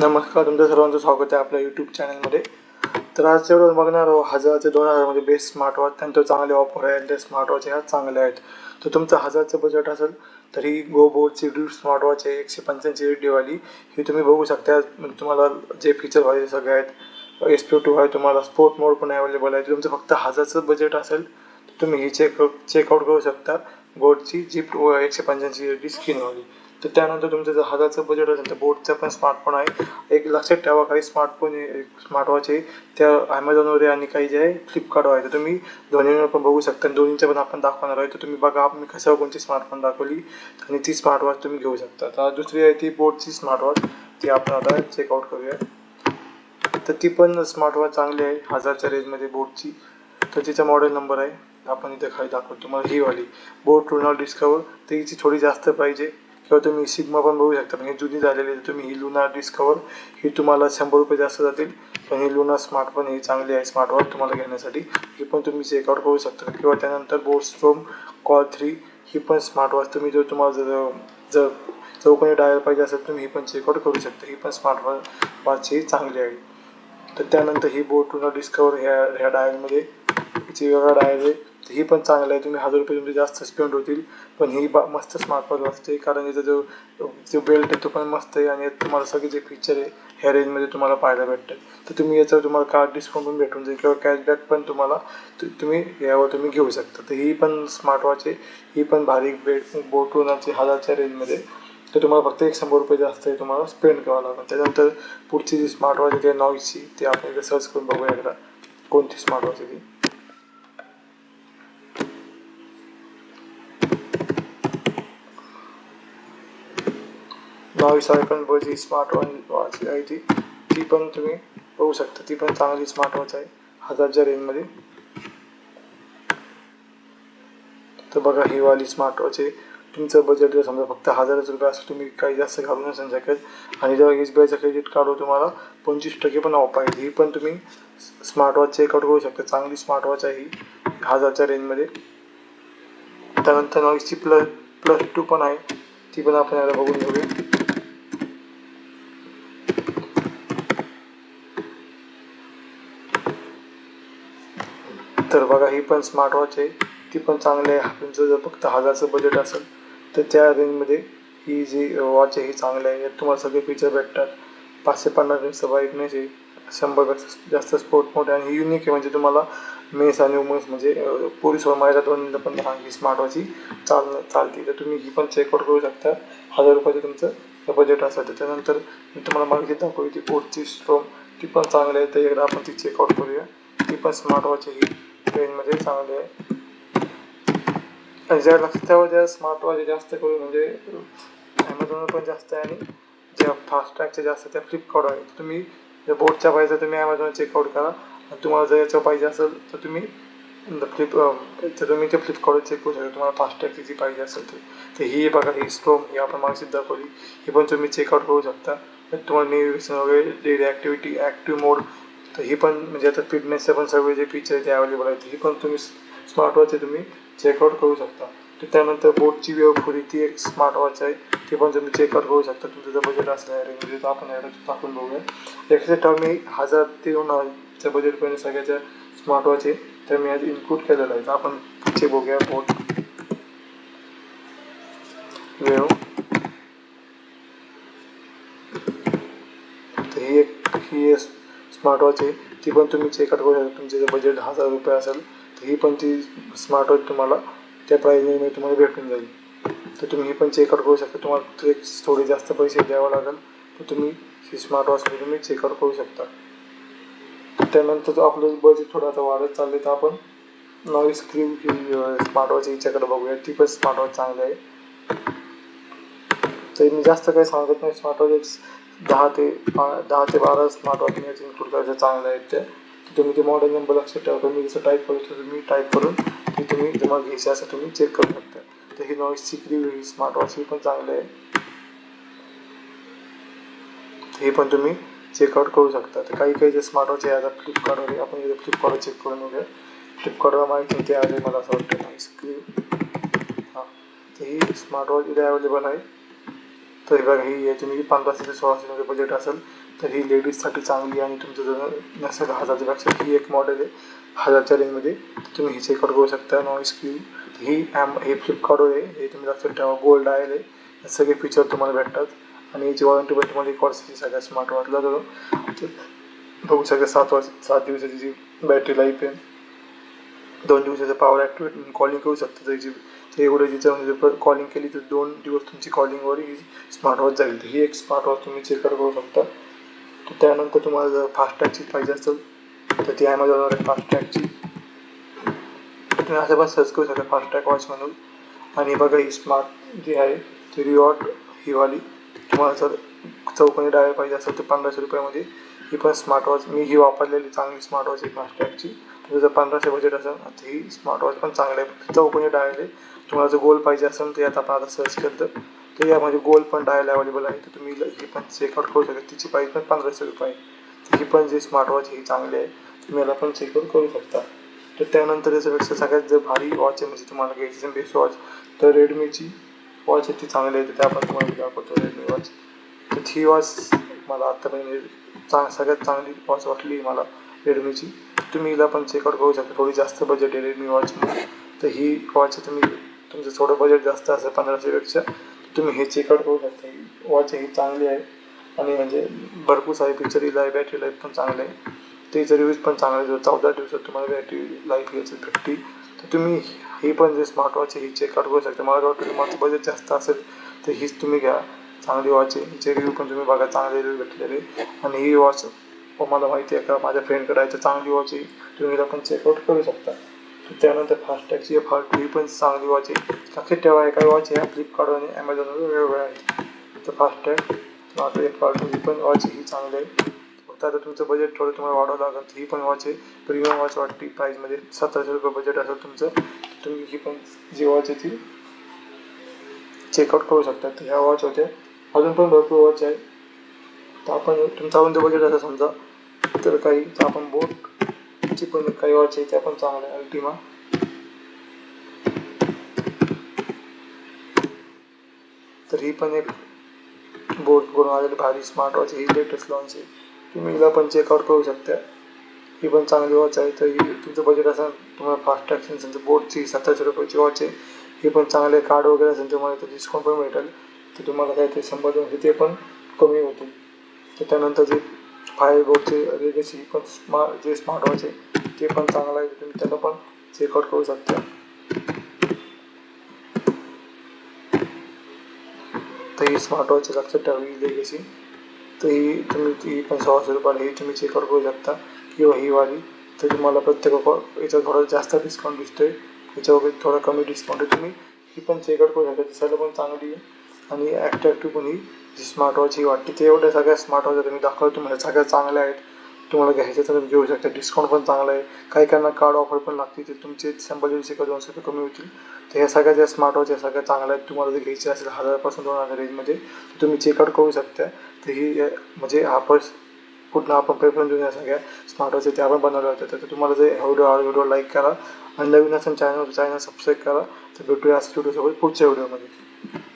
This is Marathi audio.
नमस्कार तुमचं सर्वांचं स्वागत आहे आपल्या यूट्यूब चॅनलमध्ये तर आज जेवढं बघणार आहोत हजारचे दोन हजारमध्ये बेस्ट स्मार्ट वॉच चांगले ऑफर आहे ते स्मार्ट वॉच ह्या चांगले आहेत. तर तुमचं हजारचं बजेट असेल तर ही गो बोर्डची ड्यू स्मार्ट वॉच आहे एकशे पंच्याऐंशी डीवाली ही तुम्ही बघू शकता म्हणजे तुम्हाला जे फीचर पाहिजे सगळे आहेत एस पी टू आहे तुम्हाला स्पोर्ट मोड पण अवेलेबल आहे. तुमचं फक्त हजारचं बजेट असेल तर तुम्ही ही चेक चेकआउट करू शकता. बोटची जी एकशे पंच्याऐंशी डी स्क्रीनवाली तर त्यानंतर तुमचं जर हजारचं बजेट असेल तर बोटचा पण स्मार्टफोन आहे. एक लक्षात ठेवा काही स्मार्टफोन स्मार्टवॉच आहे. त्या ॲमेझॉनवर आहे आणि काही जे आहे फ्लिपकार्टवर आहे. तर तुम्ही दोन्हीवर पण बघू शकता. आणि दोन्हीचं पण आपण दाखवणार आहे. तर तुम्ही बघा मी कशावर कोणती स्मार्टफोन दाखवली आणि ती स्मार्टवॉच तुम्ही घेऊ शकता. तर दुसरी आहे ती बोटची स्मार्टवॉच ती आपण आता चेकआउट करूया. तर ती पण स्मार्टवॉच चांगली आहे. हजारच्या रेंजमध्ये बोटची तर तिचा मॉडेल नंबर आहे. आपण इथे खाली दाखवतो. तुम्हाला ही वाली. बोट रुनॉल डिस्कवर तर हिची थोडी जास्त पाहिजे किंवा तुम्ही सिग्मा पण बघू शकता. पण हे जुनी झालेली आहे. तुम्ही ही लुना डिस्कवर ही तुम्हाला शंभर रुपये जास्त जातील. पण ही लुना स्मार्ट पण ही चांगली आहे. स्मार्ट वॉच तुम्हाला घेण्यासाठी. ही पण तुम्ही चेकआउट करू शकता. किंवा त्यानंतर बोट स्ट्रोम कॉल थ्री ही पण स्मार्ट वॉच तुम्ही जर तुम्हाला जर जर चौकोनी डायल पाहिजे असेल तुम्ही ही पण चेकआउट करू शकता. ही पण स्मार्ट वॉच वॉच ही चांगली आहे. तर त्यानंतर ही बोट लुना डिस्कवर ह्या ह्या डायलमध्ये हिची वेगळा डायल आहे तर ही पण चांगलं आहे. तुम्ही हजार रुपये तुमचे जास्त स्पेंड होतील. पण ही बा मस्त स्मार्टवॉच वाचते कारण याचा जो जो बेल्ट आहे तो पण मस्त आहे आणि तुम्हाला सगळे जे फीचर आहे ह्या रेंजमध्ये तुम्हाला पाहायला भेटतात. तर तुम्ही याचा तुम्हाला कार्ड डिस्काउंट पण भेटून जाईल किंवा कॅशबॅक पण तुम्हाला तुम्ही यावर तुम्ही घेऊ शकता. तर ही पण स्मार्टवॉच आहे. ही पण भारी बेट बोटोनाची हजारच्या रेंजमध्ये तर तुम्हाला फक्त एक शंभर रुपये जास्त आहे तुम्हाला स्पेंड करावं लागेल. त्याच्यानंतर पुढची जी स्मार्टवॉच आहे ती नॉईसची ती आपण इथे सर्च करून बघूया एकदा. कोणती स्मार्टवॉच आहे ती? नॉईस आहे पण बजी स्मार्ट वॉच आहे ती ती पण तुम्ही बघू शकता ती पण चांगली स्मार्ट वॉच आहे हजारच्या रेंजमध्ये तर बघा ही वाली स्मार्ट वॉच आहे. तुमचं बजेट जर समजा फक्त हजारच रुपये असेल तुम्ही काही जास्त घालू नसेल शकत आणि जेव्हा एस बी आयचं क्रेडिट कार्ड तुम्हाला पंचवीस टक्के पण ऑफ आहे. ही पण तुम्ही स्मार्ट वॉच चेकआउट करू शकता. चांगली स्मार्ट वॉच आहे ही हजारच्या रेंजमध्ये त्यानंतर नॉईसची प्लस प्लस टू पण आहे. ती पण आपण याला बघून घेऊया तर बघा ही पण स्मार्ट वॉच आहे. ती पण चांगली आहे. तुमचं जर फक्त हजारचं बजेट असेल तर त्या रेंजमध्ये ही जी वॉच आहे ही चांगली आहे. यात तुम्हाला सगळे फीचर भेटतात. पाचशे पन्नास इंचचं ब्राईटनेस आहे. शंभरपेक्षा जास्त स्पोर्ट मोड आणि ही युनिक आहे. म्हणजे तुम्हाला मेस आणि वुमेन्स म्हणजे पोलीस व महिला दोन्हीला पण ही स्मार्ट वॉच ही चाल चालते. तर तुम्ही ही पण चेकआउट करू शकता. हजार रुपयाचं तुमचं बजेट असेल. त्याच्यानंतर त्यानंतर मी तुम्हाला मागे दाखवली. ती पोर्टची स्ट्रोम ती पण चांगली आहे. तर एकदा आपण ती चेकआउट करूया. ती पण स्मार्ट वॉच आहे. ही रेंजमध्ये चांगले आहे. आणि ज्या लक्षात ठेवा ज्या स्मार्ट वॉच जास्त करून म्हणजे ॲमेझॉनवर पण जास्त आहे आणि ज्या फास्ट ट्रॅकच्या जास्त त्या फ्लिपकार्ट आहेत. तुम्ही जर बोटच्या पाहिजे तर तुम्ही ॲमेझॉन चेकआउट करा आणि तुम्हाला जर याचं पाहिजे असेल तर तुम्ही फ्लिप तर तुम्ही ते फ्लिपकार्टवर चेक करू शकता. तुम्हाला फास्ट ट्रॅकची जी पाहिजे असेल ते. तर ही बघा ही स्ट्रोम ही आपण मागची दाखवली ही पण तुम्ही चेकआउट करू शकता. तुम्हाला नेव्हिगेशन वगैरे डेली ॲक्टिव्हिटी ॲक्टिव्ह मोड तर ही पण म्हणजे आता फिटनेसचे पण सगळे जे फीचर आहे ते अवेलेबल आहेत ही पण तुम्ही स्मार्ट वॉच आहे तुम्ही चेकआउट करू शकता. तर त्यानंतर बोटची वेळ ती एक स्मार्ट वॉच आहे ती पण तुम्ही चेकआउट करू शकता. तुमचं जर बजेट असलं रेंजमध्ये तर आपण याला टाकून बघूया. एक्सेट मी हजार ते दोन हजारच्या बजेटपर्यंत सगळ्याच्या स्मार्ट वॉच आहे तर मी आज इन्क्लूड केलेलं आहे. तर आपण पुढचे बघूया बोट वेळ तर ही एक ही स्मार्टवॉच आहे. ती पण तुम्ही चेकआउट करू शकता. तुमचे जर बजेट दहा हजार रुपये असेल तर ही पण ती स्मार्टवॉच तुम्हाला त्या प्राईजमध्ये तुम्हाला भेटून जाईल. तर तुम्ही ही पण चेकआउट करू शकता. तुम्हाला ते थोडे जास्त पैसे द्यावं लागेल तर तुम्ही ही स्मार्टवॉचमध्ये तुम्ही चेकआउट करू शकता. त्यानंतर आपलं बजेट थोडं आता वाढत चाललं तर आपण नॉईस क्रीम ही स्मार्टवॉच हिच्याकडे बघूया. ती पण स्मार्टवॉच चांगली आहे. तर मी जास्त काही सांगत नाही. स्मार्टवॉच दहा ते पा- दहा ते बारा स्मार्ट वॉच मी इन्क्लूड करायचे चांगलं आहेत ते तुम्ही ते मॉडेल नंबर लक्षात ठेवा. मी जसं टाईप करू तर तुम्ही टाईप करून ती तुम्ही तुम्हाला घ्यायची असं तुम्ही चेक करू शकता. तर ही नॉईसची क्रीम ही स्मार्ट वॉच ही पण चांगली आहे. हे पण तुम्ही चेकआउट करू शकता. तर काही काही जे स्मार्ट वॉच आहे आता फ्लिपकार्टवर आपण इथे फ्लिपकार्टवर चेक करून बघूया. फ्लिपकार्टवर माहिती ते आले मला असं वाटतं नाही स्क्रीन हां. तर ही स्मार्ट वॉच इथे अवेलेबल आहे. तर हे बघा ही आहे तुम्ही पंधराशे ते सोळाशे रुपये बजेट असेल तर ही लेडीजसाठी चांगली आणि तुमचं जर नसेल हजारच्यापेक्षा ही एक मॉडेल आहे. हजारच्या रेंजमध्ये तुम्ही हे चेकआउट करू शकता नॉईस क्यू ही ॲम हे फ्लिपकार्टवर आहे हे तुम्ही लक्षात ठेवा गोल्ड आहे. हे सगळे फीचर तुम्हाला भेटतात. आणि याची वॉरंटी पण तुम्हाला एक वर्षाची सगळ्या स्मार्ट वॉचला तर. बघू शकता सात वर्ष सात दिवसाची जी बॅटरी लाईफ आहे. दोन दिवसाचं पॉवर ॲक्टिवेट कॉलिंग करू शकता. त्याची ते एवढं जिथं म्हणजे कॉलिंग केली तर दोन दिवस तुमची कॉलिंगवर ही स्मार्ट वॉच जाईल. ही एक स्मार्ट वॉच तुम्ही चेकआउट करू शकता. तर त्यानंतर तुम्हाला जर फास्टॅगची पाहिजे असेल तर ती ॲमेझॉनवर आहे फास्टॅगची तुम्ही असं पण सर्च करू शकता फास्टॅग वॉच म्हणून. आणि बघा ही स्मार्ट जी आहे ती रिवॉर्ड ही वाली. तुम्हाला जर चौकोनी डाळे पाहिजे असेल तर पंधराशे रुपयामध्ये ही पण स्मार्ट वॉच मी ही वापरलेली चांगली स्मार्ट वॉच आहे फास्टॅगची तुझं जर पंधराशे बजेट असेल तर ही स्मार्टवॉच पण चांगले आहे. चौकोनी डायल आहे. तुम्हाला जर गोल पाहिजे असेल तर यात आपण आता सर्च करतं तर. यामध्ये गोल पण डायल अवेलेबल आहे. तर तुम्ही ही पण चेकआउट करू शकता. तिची प्राईस पण पंधराशे रुपये आहे. तर ही पण जी स्मार्टवॉच ही चांगली आहे. तुम्ही याला पण चेकआउट करू शकता. तर त्यानंतर याच्यापेक्षा सगळ्यात जर भारी वॉच आहे म्हणजे तुम्हाला घ्यायची असेल बेस्ट वॉच तर रेडमीची वॉच आहे ती चांगली आहे. तर त्या पण तुम्हाला दाखवतो रेडमी वॉच तर ही वॉच मला आत्तापर्यंत म्हणजे चांग सगळ्यात चांगली वॉच वाटली मला रेडमीची तुम्ही हिला पण चेकआउट करू शकता. थोडी जास्त बजेट आहे रेडमी वॉच तर ही वॉच तुम्ही तुमचं थोडं बजेट जास्त असेल पंधराशेपेक्षा तुम्ही हे चेकआउट करू शकता. ही वॉच ही चांगली आहे. आणि म्हणजे भरपूर सारे पिक्चर हिला आहे बॅटरी लाईफ पण चांगलं आहे. त्याचे रिव्ह्यूज पण चांगले आहे चौदा दिवसात तुम्हाला बॅटरी लाईफ याची भेटते. तर तुम्ही ही पण जे स्मार्ट वॉच आहे ही चेकआउट करू शकता. मला वाटतं तुम्हाला बजेट जास्त असेल तर हीच तुम्ही घ्या. चांगली वॉच आहे. हिचे रिव्ह्यू पण तुम्ही बघा. चांगले रिव्ह्यू भेटलेले. आणि ही वॉच हो, मला माहिती आहे का माझ्या फ्रेंडकडे आहे तर चांगली वॉच आहे तुम्ही हिला पण चेकआउट करू शकता. त्यानंतर फास्टॅगची एफ टू ही पण चांगली वॉच आहे. लक्षात ठेवा एका वॉच ह्या फ्लिपकार्ट आणि ॲमेझॉनवर वेगवेगळ्या आहेत. तर फास्टॅग आता एक आर टू ही पण वॉच ही चांगली आहे. फक्त आता तुमचं बजेट थोडं तुम्हाला वाढावं लागेल ही पण वॉच आहे. प्रीमियम वॉच वाटते प्राईजमध्ये सतराशे रुपये बजेट असेल तुमचं तुम्ही ही पण जी वॉच आहे ती चेकआउट करू शकता. तर ह्या वॉच होत्या. अजून पण भरपूर वॉच आहे. तर आपण तुमचा कोणतं बजेट असं समजा तर काही तर आपण बोटची पण काही वॉच आहे त्या पण चांगल्या अल्टिमा तर ही पण एक बोट करून आलेली भारी स्मार्ट वॉच ही लेटेस्ट लॉन्च आहे. तुम्ही हिला पण चेकआउट करू शकता. ही पण चांगली वॉच आहे तर ही तुमचं बजेट असेल तुम्हाला फास्ट ॲक्शन समजा बोटची सतराशे रुपयाची वॉच आहे. ही पण चांगले कार्ड वगैरे असेल तुम्हाला तर डिस्काउंट पण भेटेल. तर तुम्हाला काय ते शंभर दोनशे ते पण कमी होतील. तर त्यानंतर जे फाय बोर्डचे रेगसी पण स्मार्ट जे स्मार्ट वॉच आहे ते पण चांगलं आहे. तुम्ही त्याला पण चेकआउट करू शकता. तर ही स्मार्ट वॉच लक्षात ठेवा ही लेगेसी तर ही तुम्ही ती पण सोळाशे रुपयाला ही तुम्ही चेकआउट करू शकता. किंवा ही वाली तर तुम्हाला प्रत्येक याच्यावर थोडा जास्त डिस्काउंट दिसतोय. याच्यावर थोडा कमी डिस्काउंट आहे तुम्ही. ही पण चेकआउट करू शकता. दिसायला पण चांगली आहे. आणि ॲट्रॅक्टिव्ह पण ही जी स्मार्ट वॉच ही वाटते. ते एवढ्या सगळ्या स्मार्ट वॉच तुम्ही दाखवलं तुम्हाला. सगळ्या चांगल्या आहेत. तुम्हाला घ्यायचं तर तुम्ही घेऊ शकता. डिस्काउंट पण चांगला आहे. काही काहींना कार्ड ऑफर पण लागते ते तुमचे शंभर दीडशे किंवा दोनशे रुपये कमी होतील. तर ह्या सगळ्या ज्या स्मार्ट वॉच या सगळ्या चांगल्या आहेत. तुम्हाला जर घ्यायची असेल हजारपासून दोन हजार रेंजमध्ये तर तुम्ही चेकआउट करू शकता. तर ही म्हणजे हा फर्स्ट कुठनं आपण प्रेफरन्स देऊन या सगळ्या स्मार्ट वॉच त्या आपण बनवल्या होत्या. तर तुम्हाला जर व्हिडिओ हा व्हिडिओ लाईक करा. आणि नवीन असेल चॅनल चॅनल सबस्क्राईब करा. तर भेटूया असं व्हिडिओसोबत पुढच्या व्हिडिओमध्ये